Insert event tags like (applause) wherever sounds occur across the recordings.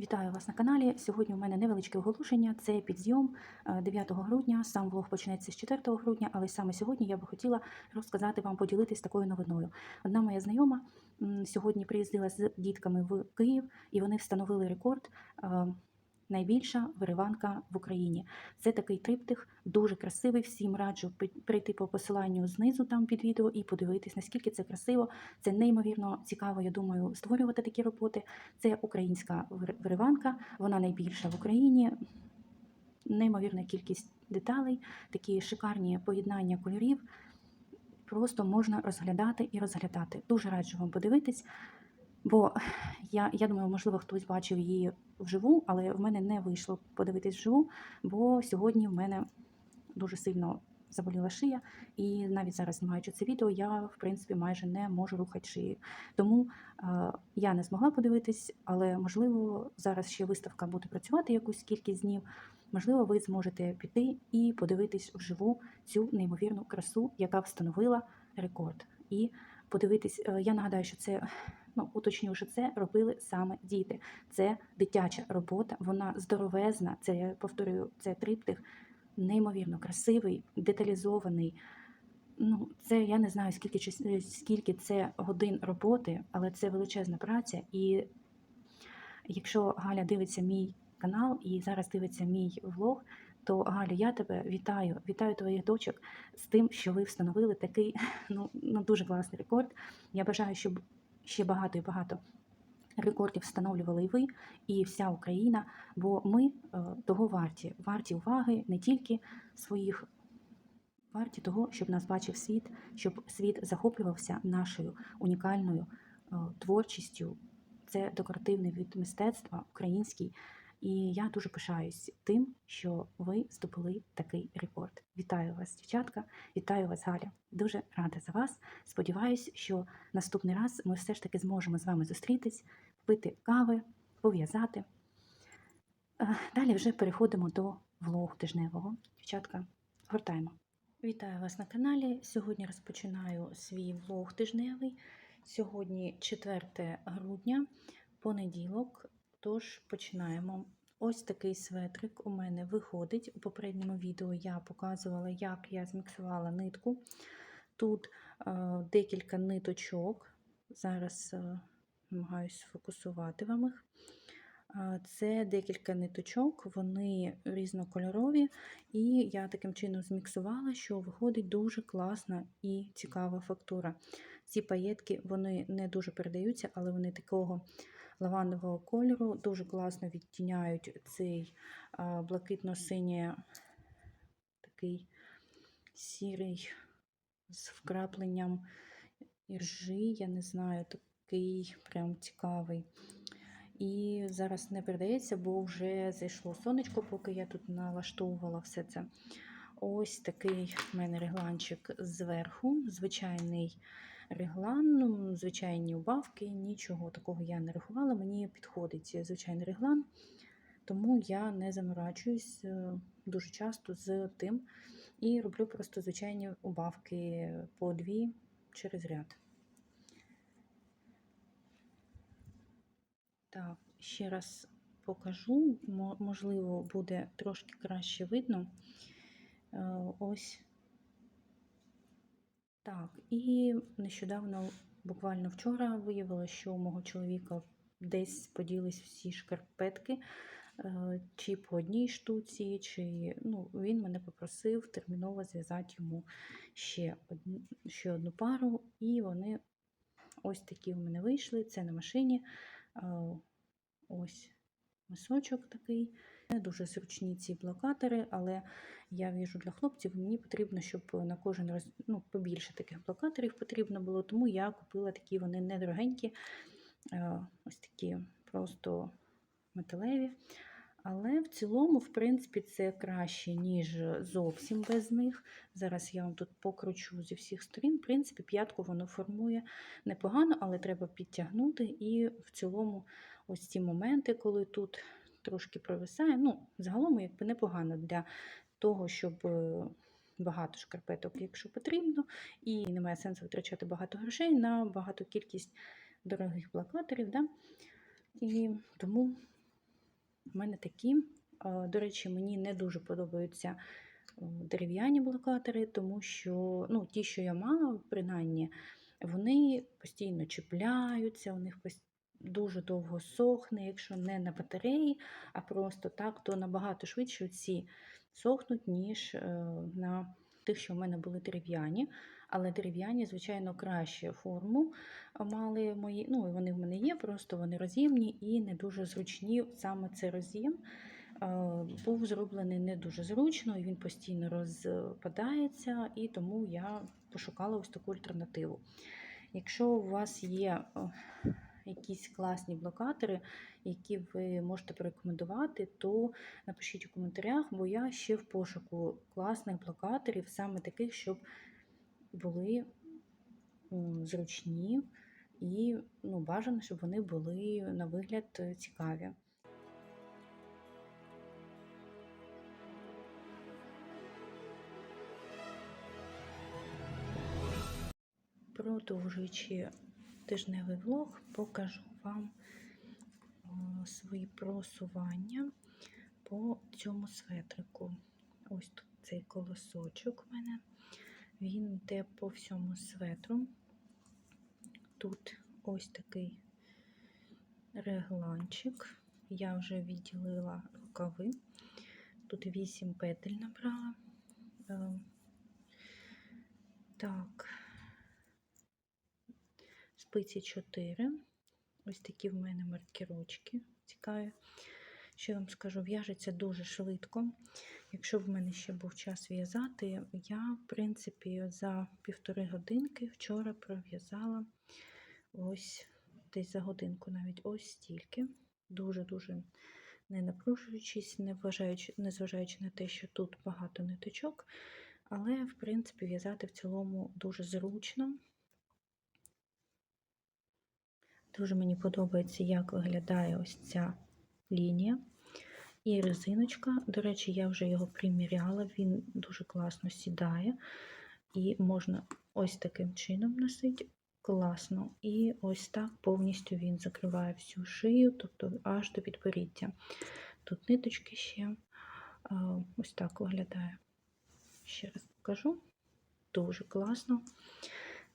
Вітаю вас на каналі. Сьогодні у мене невеличке оголошення. Це підйом е, 9 грудня. Сам влог почнеться з 4 грудня, але саме сьогодні я би хотіла розказати вам, поділитись такою новиною. Одна моя знайома сьогодні приїздила з дітками в Київ, і вони встановили рекорд. Найбільша вириванка в Україні. Це такий триптих, дуже красивий. Всім раджу прийти по посиланню знизу там під відео і подивитись, наскільки це красиво. Це неймовірно цікаво, я думаю, створювати такі роботи. Це українська вириванка, вона найбільша в Україні. Неймовірна кількість деталей, такі шикарні поєднання кольорів. Просто можна розглядати і розглядати. Дуже раджу вам подивитись, бо я, я думаю, можливо, хтось бачив її вживу, але в мене не вийшло подивитись вживу, бо сьогодні в мене дуже сильно заболіла шия, і навіть зараз, знімаючи це відео, я в принципі майже не можу рухати шиєю. Тому е, я не змогла подивитись, але можливо зараз ще виставка буде працювати якусь кількість днів. Можливо, ви зможете піти і подивитись вживу цю неймовірну красу, яка встановила рекорд. І подивитись, е, я нагадаю, що це. Ну, уточню, що це робили саме діти. Це дитяча робота, вона здоровезна. Це я повторюю, це триптих, неймовірно красивий, деталізований. Ну, це я не знаю, скільки е, скільки це годин роботи, але це величезна праця. І якщо Галя дивиться мій канал і зараз дивиться мій влог, то Галю, я тебе вітаю, вітаю твоїх дочок з тим, що ви встановили такий (laughs) ну, ну дуже класний рекорд. Я бажаю, щоб ще багато і багато рекордів встановлювали і ви, і вся Україна, бо ми е, того варті, варті уваги не тільки своїх, варті того, щоб нас бачив світ, щоб світ захоплювався нашою унікальною е, творчістю. Це декоративний від мистецтва український. І я дуже пишаюсь тим, що ви здобули такий рекорд. Вітаю вас, дівчатка, вітаю вас, Галя. Дуже рада за вас. Сподіваюсь, що наступний раз ми все ж таки зможемо з вами зустрітись, пити кави, пов'язати. Е, Далі вже переходимо до влогу тижневого. Дівчатка, гортаємо. Вітаю вас на каналі. Сьогодні розпочинаю свій влог тижневий. Сьогодні 4 грудня, понеділок. Тож починаємо. Ось такий светрик у мене виходить. У попередньому відео я показувала, як я зміксувала нитку. Тут е, декілька ниточок. Зараз е, намагаюся сфокусувати вам їх. Е, Це декілька ниточок, вони різнокольорові, і я таким чином зміксувала, що виходить дуже класна і цікава фактура. Ці паєтки вони не дуже передаються, але вони такого лавандового кольору дуже класно відтіняють цей блакитно-синій такий сірий з вкрапленням іржі, я не знаю, такий прям цікавий. І зараз не передається, бо вже зайшло сонечко, поки я тут налаштовувала все це. Ось такий в мене регланчик зверху, звичайний реглан, звичайні убавки, нічого такого я не рахувала. Мені підходить звичайний реглан, тому я не заморачуюсь е, дуже часто з тим і роблю просто звичайні убавки по дві через ряд. Так, ще раз покажу, можливо, буде трошки краще видно. Е, Ось так, і нещодавно, буквально вчора, виявилося, що у мого чоловіка десь поділись всі шкарпетки, е, чи по одній штуці, чи ну, він мене попросив терміново зв'язати йому ще одну, ще одну пару, і вони ось такі в мене вийшли. Це на машині. Е, Ось мисочок такий. Не дуже зручні ці блокатори, але я віжу для хлопців, мені потрібно, щоб на кожен роз... ну, побільше таких блокаторів потрібно було, тому я купила такі вони недорогенькі, е, ось такі просто металеві. Але в цілому, в принципі, це краще, ніж зовсім без них. Зараз я вам тут покручу зі всіх сторін. В принципі, п'ятку воно формує непогано, але треба підтягнути. І в цілому, ось ці моменти, коли тут трошки провисає, ну, загалом, якби непогано для того, щоб е, багато шкарпеток, якщо потрібно, і немає сенсу витрачати багато грошей на багату кількість дорогих блокаторів. Да? І тому в мене такі. До речі, мені не дуже подобаються е, дерев'яні блокатори, тому що ну, ті, що я мала, принаймні, вони постійно чіпляються, у них дуже довго сохне. Якщо не на батареї, а просто так, то набагато швидше ці сохнуть, ніж е, на тих, що в мене були дерев'яні. Але дерев'яні, звичайно, краще форму мали мої. Ну, і вони в мене є, просто вони роз'ємні і не дуже зручні. Саме цей роз'єм був зроблений не дуже зручно, і він постійно розпадається, і тому я пошукала ось таку альтернативу. Якщо у вас є е, якісь класні блокатори, які ви можете порекомендувати, то напишіть у коментарях, бо я ще в пошуку класних блокаторів, саме таких, щоб були зручні і ну, бажано, щоб вони були на вигляд цікаві. Продовжуючи тижневий влог, покажу вам е, свої просування по цьому светрику. Ось тут цей колосочок в мене. Він йде по всьому светру. Тут ось такий регланчик. Я вже відділила рукави. Тут 8 петель набрала. Е, Так, спиці 4. Ось такі в мене маркерочки цікаві. Що я вам скажу, в'яжеться дуже швидко. Якщо в мене ще був час в'язати, я, в принципі, за півтори годинки вчора пров'язала ось десь за годинку, навіть ось стільки. Дуже-дуже не напружуючись, не вважаючи, незважаючи на те, що тут багато ниточок. Але, в принципі, в'язати в цілому дуже зручно. Дуже мені подобається, як виглядає ось ця лінія. І резиночка, до речі, я вже його приміряла, він дуже класно сідає. І можна ось таким чином носити. Класно. І ось так повністю він закриває всю шию, тобто аж до підборіддя. Тут ниточки ще ось так виглядає. Ще раз покажу. Дуже класно.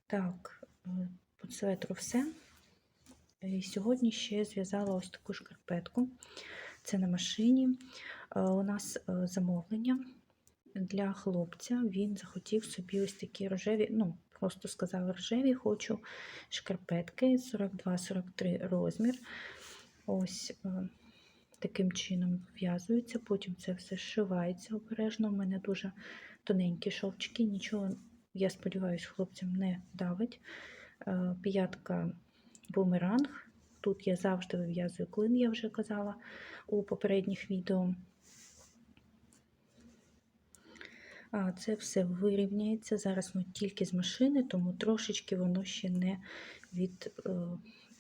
Так, е, по светру все. Сьогодні ще зв'язала ось таку шкарпетку. Це на машині. Е, У нас е, замовлення для хлопця. Він захотів собі ось такі рожеві, ну, просто сказав рожеві, хочу шкарпетки 42-43 розмір. Ось е, таким чином в'язується, потім це все зшивається обережно. У мене дуже тоненькі шовчики, нічого, я сподіваюся, хлопцям не давить. П'ятка бумеранг. Тут я завжди вив'язую клин, я вже казала у попередніх відео. Це все вирівняється. Зараз ми тільки з машини, тому трошечки воно ще не від е,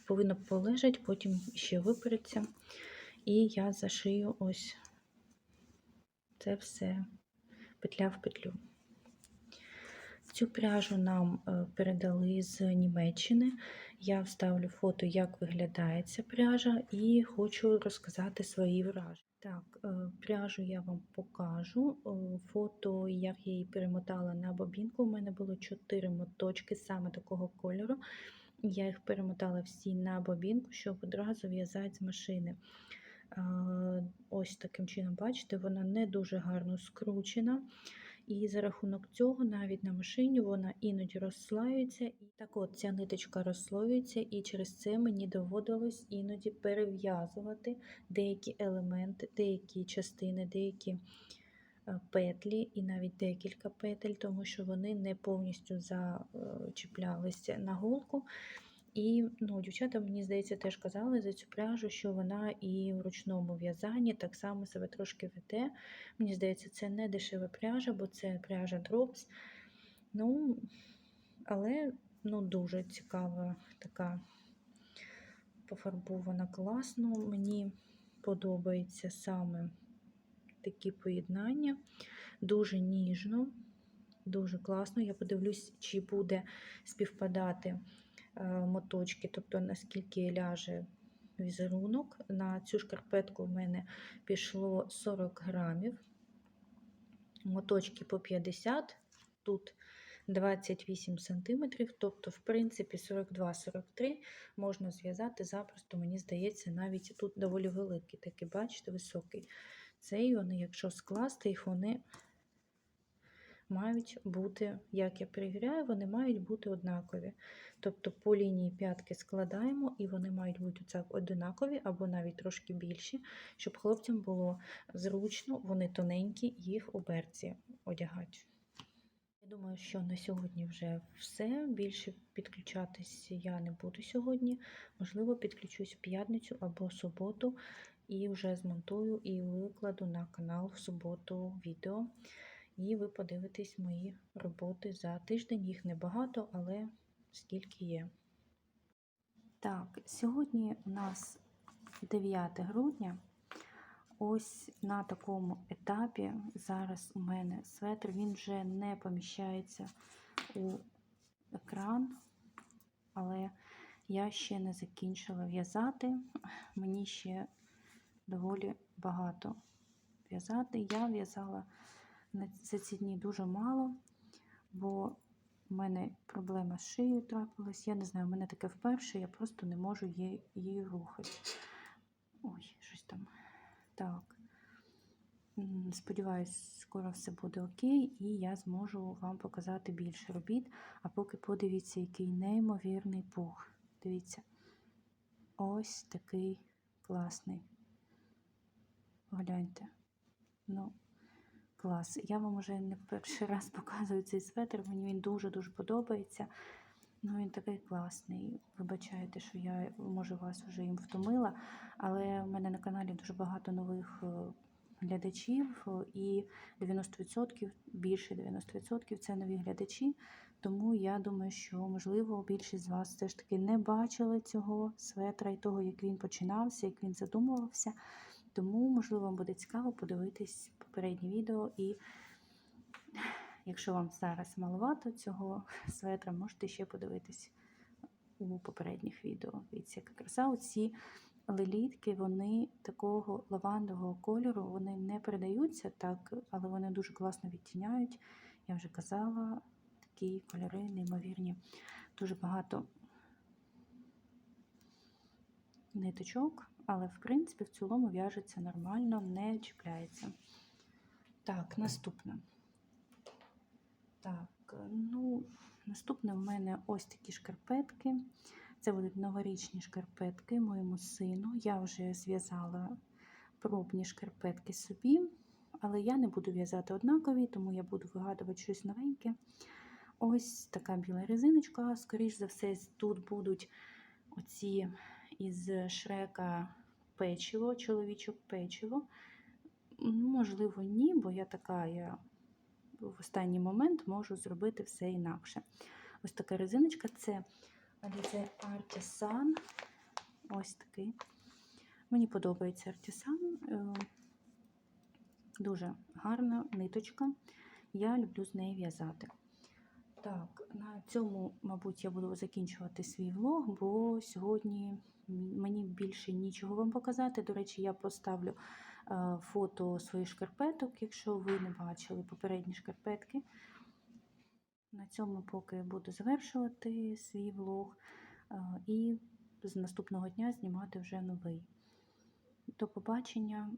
повинно полежати, потім ще випереться. І я зашию ось це все петля в петлю. Цю пряжу нам е, передали з Німеччини. Я вставлю фото, як виглядає ця пряжа, і хочу розказати свої враження. Так, е, пряжу я вам покажу. Е, Фото, як я її перемотала на бобінку. У мене було 4 моточки саме такого кольору. Я їх перемотала всі на бобінку, щоб одразу в'язати з машини. Ось таким чином, бачите, вона не дуже гарно скручена. І за рахунок цього, навіть на машині, вона іноді розслаюється. І так от ця ниточка розслоюється, і через це мені доводилось іноді перев'язувати деякі елементи, деякі частини, деякі е, петлі, і навіть декілька петель, тому що вони не повністю зачіплялися на голку. І ну, дівчата, мені здається, теж казали за цю пряжу, що вона і в ручному в'язанні так само себе трошки веде. Мені здається, це не дешева пряжа, бо це пряжа Drops. Ну, але ну, дуже цікава така пофарбована класно. Мені подобається саме такі поєднання. Дуже ніжно, дуже класно. Я подивлюсь, чи буде співпадати моточки, тобто наскільки ляже візерунок. На цю шкарпетку в мене пішло 40 грамів. Моточки по 50, тут 28 сантиметрів, тобто, в принципі, 42-43 можна зв'язати запросто, мені здається, навіть тут доволі великий, такий, бачите, високий. Цей вони, якщо скласти їх, вони мають бути, як я перевіряю, вони мають бути однакові. Тобто по лінії п'ятки складаємо, і вони мають бути однакові або навіть трошки більші, щоб хлопцям було зручно, вони тоненькі, їх у берці одягати. Думаю, що на сьогодні вже все. Більше підключатись я не буду сьогодні. Можливо, підключусь в п'ятницю або суботу і вже змонтую і викладу на канал в суботу відео. І ви подивитесь мої роботи за тиждень. Їх небагато, але скільки є. Так, сьогодні у нас 9 грудня. Ось на такому етапі зараз у мене светр, він вже не поміщається у екран, але я ще не закінчила в'язати. Мені ще доволі багато в'язати. Я в'язала за ці дні дуже мало, бо у мене проблема з шиєю трапилась. Я не знаю, у мене таке вперше, я просто не можу її, її рухати. Ой, щось там. Так. Сподіваюсь, скоро все буде окей, і я зможу вам показати більше робіт. А поки подивіться, який неймовірний пух. Дивіться. Ось такий класний. Гляньте. Ну, клас. Я вам уже не перший раз (laughs) показую цей светр. Мені він дуже-дуже подобається. Ну, він такий класний. Вибачайте, що я, може, вас вже їм втомила, але в мене на каналі дуже багато нових е, глядачів, е, і 90%, більше 90% це нові глядачі. Тому я думаю, що, можливо, більшість з вас все ж таки не бачили цього светра і того, як він починався, як він задумувався. Тому, можливо, вам буде цікаво подивитись попереднє відео. І якщо вам зараз маловато цього (laughs) светра, можете ще подивитись у попередніх відео. Дивіться, яка краса. Оці лелітки, вони такого лавандового кольору, вони не передаються так, але вони дуже класно відтіняють. Я вже казала, такі кольори неймовірні. Дуже багато ниточок, але в принципі в цілому в'яжеться нормально, не чіпляється. Так, наступне. Так, ну, наступне в мене ось такі шкарпетки. Це будуть новорічні шкарпетки моєму сину. Я вже зв'язала пробні шкарпетки собі, але я не буду в'язати однакові, тому я буду вигадувати щось новеньке. Ось така біла резиночка. Скоріш за все, тут будуть оці із шрека печиво, чоловічок печиво. Ну, Можливо, ні, бо я така, я в останній момент можу зробити все інакше. Ось така резиночка це Alize Artisan. Ось такий. Мені подобається Artisan. Е, Дуже гарна ниточка. Я люблю з неї в'язати. Так, на цьому, мабуть, я буду закінчувати свій влог, бо сьогодні мені більше нічого вам показати. До речі, я поставлю е, фото своїх шкарпеток, якщо ви не бачили попередні шкарпетки. На цьому поки буду завершувати свій влог е, і з наступного дня знімати вже новий. До побачення.